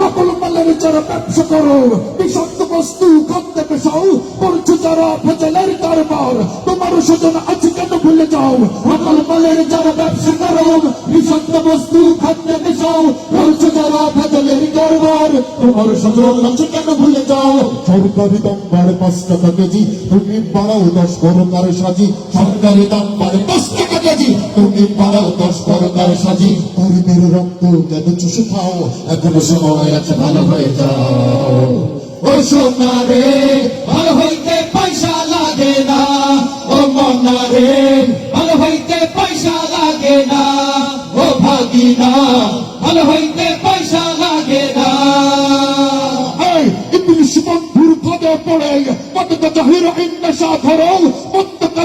নকল মালের যারা ব্যবসা করো। বিষাক্ত বস্তু খাদ্যে পেশাও। করছ যারা ভেজালের কারবার তোমার স্বজন আছে কেন ভুলে যাও? নকল মালের যারা ব্যবসা করো। বিষাক্ত বস্তু খাদ্যে পেশাও। করছ যারা ভেজালের কারবার তোমার স্বজন আছে কেন ভুলে যাও? সরকারি দাম বাড়ে পাঁচ টাকা কেজি তুমি বাড়াও দশ করো কার সাজি সরকারি দাম বাড়ে দশ টাকা তুমি বাড়াও দশ প্রকার সাজি। গরিবের রক্ত কেন চুষে খাও এখনও সময় আছে, ভালো হয়ে যাও। ও সোনা রে, ভালো হইতে পয়সা লাগে না। ও মনা রে, ভালো হইতে পয়সা লাগে না। ও ভাগিনা, ভালো হইতে পয়সা লাগে না। এই ইবলিশ বন্ধুর পদে পড়ে মত জাহির ইন্না সাধারণ মত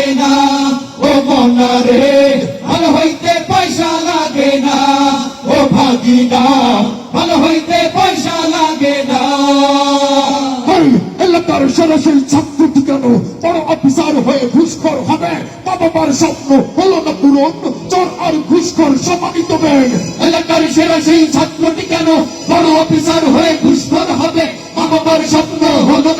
লাগে না ও মনা রে ভালো হইতে পয়সা লাগে না ও ভাগিনা ভালো হইতে পয়সা লাগে না। এলাকার সরাসরি ছাত্রটি কেন বড় অফিসার হয়ে ঘুষখোর হবে? বাবা মার স্বপ্ন হলো না পূরণ চোর আর ঘুষখোর সমানিত ব্যাগ এলাকার সেরা সেই ছাত্রটি কেন বড় অফিসার হয়ে ঘুষখোর হবে? বাবা মার স্বপ্ন হলো না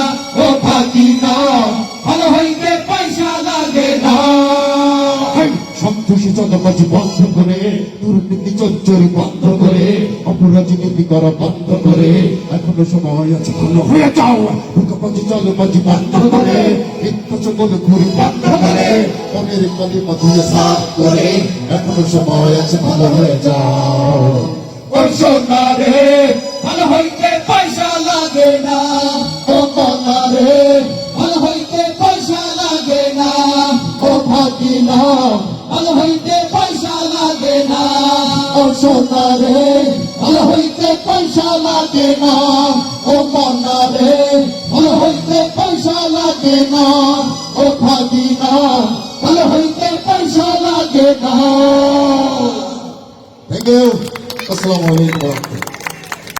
চাঁদাবাজি বন্ধ করে, দুর্নীতি চঞ্চরি বন্ধ করে অপরাজনীতি করা বন্ধ করে, এখনও সময় আছে ভালো হয়ে যাও। হুকাবাজি চালবাজি বন্ধ করে সকল ঘুরি বন্ধ করে, মনের কালি মাথুয়ে সাফ করে, এখনও সময় আছে, ভালো হয়ে যাও। ও সোনা ভালো হইতে পয়সা লাগে না। ও ফাঁকি না। ভালো হইতে পয়সা লাগে না। ও সোনা রে, ভালো হইতে পয়সা লাগে না। ও মনা রে, ভালো হইতে পয়সা লাগে না। ও ফাঁকি না ভালো হইতে পয়সা লাগে না। থ্যাংক ইউ আসসালামু আলাইকুম